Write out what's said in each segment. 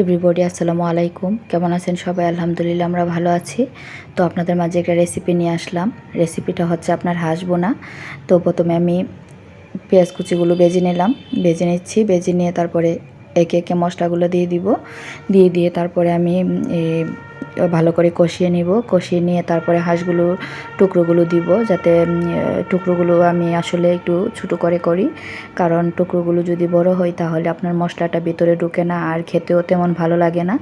Everybody আসসালামু আলাইকুম। কেমন আছেন সবাই? আলহামদুলিল্লাহ, আমরা ভালো আছি। তো আপনাদের মাঝে একটা রেসিপি নিয়ে আসলাম। রেসিপিটা হচ্ছে আপনার হাঁস বোনা তো প্রথমে আমি পেঁয়াজ কুচিগুলো বেজে নিলাম। বেজে নিচ্ছি। বেজে নিয়ে তারপরে একে একে মশলাগুলো দিয়ে দিব। দিয়ে দিয়ে তারপরে আমি ভালো করে কষিয়ে নিব। কষিয়ে নিয়ে তারপরে হাঁসগুলো, টুকরোগুলো দিব যাতে টুকরোগুলো আমি আসলে একটু ছোটো করে করি। কারণ টুকরোগুলো যদি বড় হয় তাহলে আপনার মশলাটা ভিতরে ঢুকে না আর খেতেও তেমন ভালো লাগে না।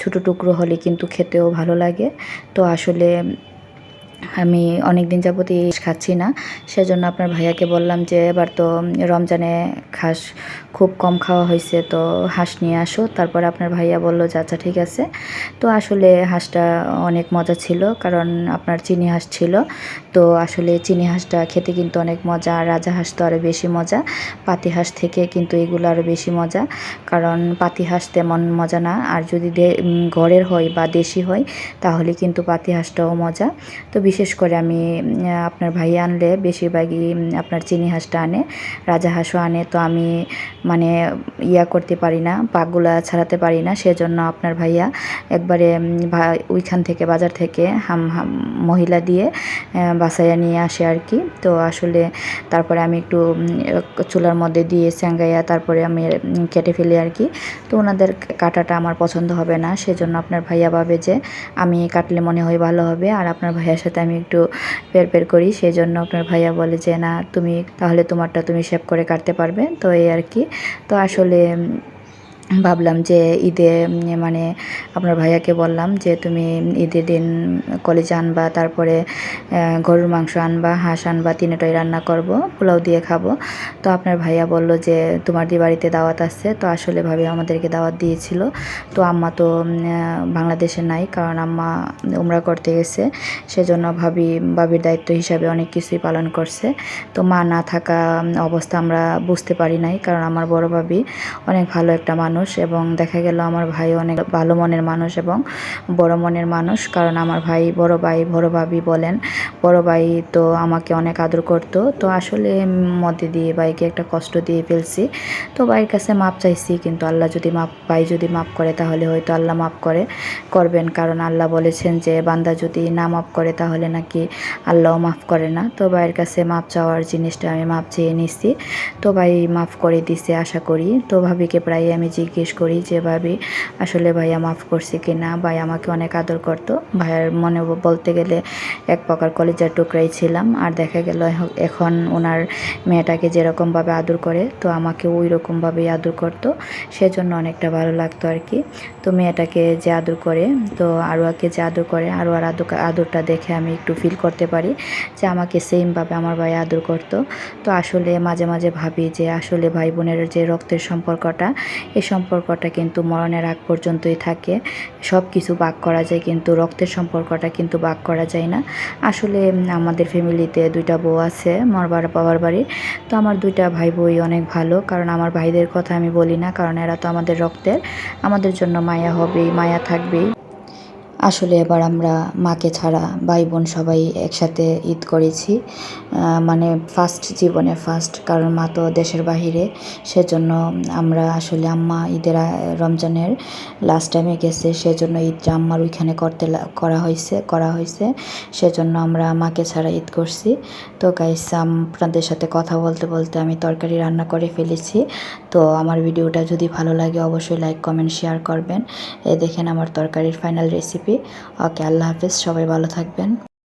ছোটো টুকরো হলে কিন্তু খেতেও ভালো লাগে। তো আসলে আমি অনেক দিন যাবতই খাচ্ছি না। সেজন্য আপনার ভাইয়াকে বললাম যে, এবার তো রমজানে খাস খুব কম খাওয়া হয়েছে, তো হাঁস নিয়ে আসো। তারপর আপনার ভাইয়া বলল যে আচ্ছা ঠিক আছে। তো আসলে হাঁসটা অনেক মজা ছিল, কারণ আপনার চিনি হাঁস ছিল। তো আসলে চিনি হাঁসটা খেতে কিন্তু অনেক মজা, আর রাজা হাঁস তো আরও বেশি মজা। পাতি হাঁস থেকে কিন্তু এগুলো আরও বেশি মজা, কারণ পাতি হাঁস তেমন মজা না। আর যদি ঘরের হয় বা দেশি হয়, তাহলে কিন্তু পাতি হাঁসটাও মজা। তো বিশেষ করে আমি আপনার ভাই আনলে বেশিরভাগই আপনার চিনি হাঁসটা আনে, রাজা হাঁসও আনে, তো আমি মানে ইয়া করতে পারি না, পাকগুলা ছাড়াতে পারি না, সেজন্য আপনার ভাইয়া একবারে ওইখান থেকে, বাজার থেকে হাম হাম, মহিলা দিয়ে বাসাইয়া নিয়ে আসে আর কি। তো আসলে তারপরে আমি একটু চুলার মধ্যে দিয়ে স্যাঙ্গাইয়া তারপরে আমি কেটে ফেলি আর কি। তো ওনাদের কাটাটা আমার পছন্দ হবে না, সেজন্য আপনার ভাইয়া ভাবে যে, আমি কাটলে মনে হয় ভালো হবে, আর আপনার ভাইয়ার সাথে আমি একটু পের পের করি। সেই জন্য আপনার ভাইয়া বলে যে, না, তুমি তাহলে তোমারটা তুমি সেভ করে কাটতে পারবে। তো এই আর কি। তো আসলে ভাবলাম যে ঈদে মানে আপনার ভাইয়াকে বললাম যে তুমি ঈদের দিন কলেজ আনবা, তারপরে গরুর মাংস আনবা, হাঁস আনবা তিনটাই রান্না করব, পোলাও দিয়ে খাব। তো আপনার ভাইয়া বলল যে তোমার দি বাড়িতে দাওয়াত আছে, তো আসলে ভাবে আমাদেরকে দাওয়াত দিয়েছিল। তো আম্মা তো বাংলাদেশে নাই, কারণ আম্মা উমরা করতে গেছে। সেজন্য ভাবি বাবির দায়িত্ব হিসাবে অনেক কিছুই পালন করছে। তো মা না থাকা অবস্থা আমরা বুঝতে পারি নাই, কারণ আমার বড় ভাবি অনেক ভালো একটা মানুষ। মানুষ এবং দেখা গেল আমার ভাই অনেক ভালো মনের মানুষ এবং বড় মনের মানুষ। কারণ আমার ভাই বড় ভাই, বড় ভাবি বলেন, বড় ভাই তো আমাকে অনেক আদর করতো। তো আসলে মধ্যে দিয়ে ভাইকে একটা কষ্ট দিয়ে ফেলছি। তো ভাইয়ের কাছে মাপ চাইছি কিন্তু আল্লাহ যদি মাপ, ভাই যদি মাপ করে তাহলে হয়তো আল্লাহ মাপ করে, করবেন। কারণ আল্লাহ বলেছেন যে, বান্দা যদি না মাপ করে তাহলে নাকি আল্লাহও মাফ করে না। তো ভাইয়ের কাছে মাপ চাওয়ার জিনিসটা আমি মাপ চেয়ে নিচ্ছি তো ভাই মাফ করে দিছে আশা করি। তো ভাবিকে প্রায় আমি জিজ্ঞেস করি যে, ভাবি, আসলে ভাইয়া মাফ করছে কি না ভাই আমাকে অনেক আদর করতো। ভাইয়ার মনে বলতে গেলে এক প্রকার কলেজের টুকরাই ছিলাম। আর দেখা গেল এখন ওনার মেয়েটাকে যেরকমভাবে আদর করে, তো আমাকে ওই রকমভাবেই আদর করতো। সেজন্য অনেকটা ভালো লাগতো আর কি। তো মেয়েটাকে যে আদর করে, তো আরোয়াকে যে আদর করে, আরোয়ার আদর আদরটা দেখে আমি একটু ফিল করতে পারি যে, আমাকে সেমভাবে আমার ভাই আদর করতো। তো আসলে মাঝে মাঝে ভাবি যে, আসলে ভাই বোনের যে রক্তের সম্পর্কটা এই সম্পর্কটা কিন্তু মরণের আগ পর্যন্তই থাকে। সব কিছু বাক করা যায় কিন্তু রক্তের সম্পর্কটা কিন্তু বাক করা যায় না। আসলে আমাদের ফ্যামিলিতে দুইটা বউ আছে আমার বাবার বাড়ি। তো আমার দুইটা ভাই বই অনেক ভালো, কারণ আমার ভাইদের কথা আমি বলি না, কারণ এরা তো আমাদের রক্তের। আমাদের জন্য মায়া হবেই, মায়া থাকবেই। আসলে এবার আমরা মাকে ছাড়া ভাই বোন সবাই একসাথে ঈদ করেছি। মানে ফার্স্ট জীবনে ফার্স্ট কারণ মা তো দেশের বাহিরে, সেজন্য আমরা আসলে আম্মা ঈদের রমজানের লাস্ট টাইমে গেছে, সেজন্য ঈদটা আম্মার ওইখানে করতে করা হয়েছে করা হয়েছে সেজন্য আমরা মাকে ছাড়া ঈদ করছি। তো গাইস আপনাদের সাথে কথা বলতে বলতে আমি তরকারি রান্না করে ফেলেছি। তো আমার ভিডিওটা যদি ভালো লাগে, অবশ্যই লাইক কমেন্ট শেয়ার করবেন। এ দেখেন আমার তরকারির ফাইনাল রেসিপি ওকে আল্লাহ হাফেজ সবাই ভালো থাকবেন।